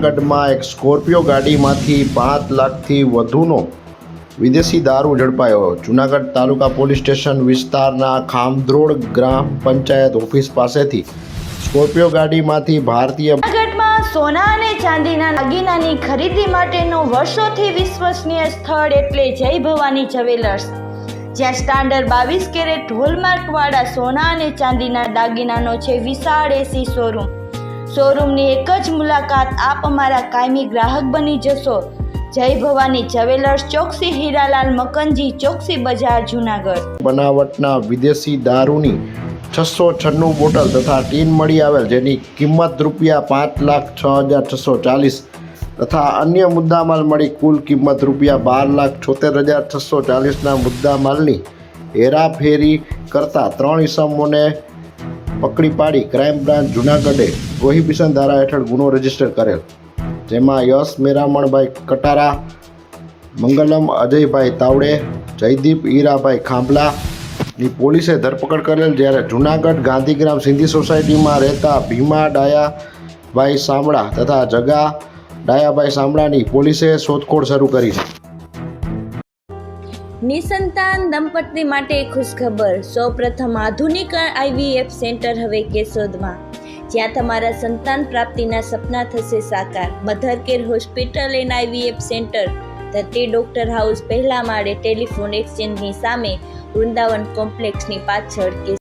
જૂનાગઢમાં એક સ્કોર્પિયો ગાડીમાંથી પાંચ લાખથી વધુનો વિદેશી દારૂ ઝડપાયો. જૂનાગઢ તાલુકા પોલીસ સ્ટેશન વિસ્તારના ખામદ્રોડ ગ્રામ પંચાયત ઓફિસ પાસેથી સ્કોર્પિયો ગાડીમાંથી ભારતીય સોના અને ચાંદીના દાગીનાની ખરીદી માટેનું વર્ષોથી વિશ્વસનીય સ્થળ એટલે જય ભવાની જ્વેલર્સ. જ્યાં સ્ટાન્ડર્ડ બાવીસ કેરેટ હોલમાર્કવાળા સોના અને ચાંદીના દાગીનાનો છે વિશાળ એસી શોરૂમ. શોરૂમની એક જ મુલાકાત આપ અમારા કાયમી ગ્રાહક બની જશો. જય ભવાની જ્વેલર્સ ચોકસી હીરાલાલ મકનજી, ચોકસી બજાર, જુનાગઢ. બનાવટના વિદેશી દારૂની છસો છન્નું બોટલ તથા ટીન મળી આવેલ, જેની કિંમત રૂપિયા પાંચ લાખ છ હજાર છસો ચાલીસ તથા અન્ય મુદ્દામાલ મળી કુલ કિંમત રૂપિયા બાર લાખ છોતેર હજાર છસો ચાલીસના મુદ્દામાલની હેરાફેરી કરતા ત્રણ ઇસમોને પકડી પાડી ક્રાઇમ બ્રાન્ચ જુનાગઢે પ્રોહિબિશન ધારા હેઠળ ગુનો રજિસ્ટર કરેલ. જેમાં યશ મેરામણભાઈ કટારા, મંગલમ અજયભાઈ તાવડે, જયદીપ ઈરાભાઈ ખાંભલા ની પોલીસે ધરપકડ કરેલ જ્યારે જુનાગઢ ગાંધીગ્રામ સિંધી સોસાયટીમાં રહેતા ભીમા ડાયાભાઈ સાંભળા તથા જગા ડાયાભાઈ સાંભળાની પોલીસે શોધખોળ શરૂ કરી છે. નિસંતાન દંપતી માટે ખુશખબર. સૌપ્રથમ આધુનિક આઈવીએફ સેન્ટર હવે કેશોદમાં. જ્યાં તમારા સંતાન પ્રાપ્તિના સપના થશે સાકાર. Mother Care hospital and IVF centre. Dharti doctor house પહેલા માળે ટેલિફોન એક્સચેન્જની સામે વૃંદાવન કોમ્પ્લેક્સની પાછળ કે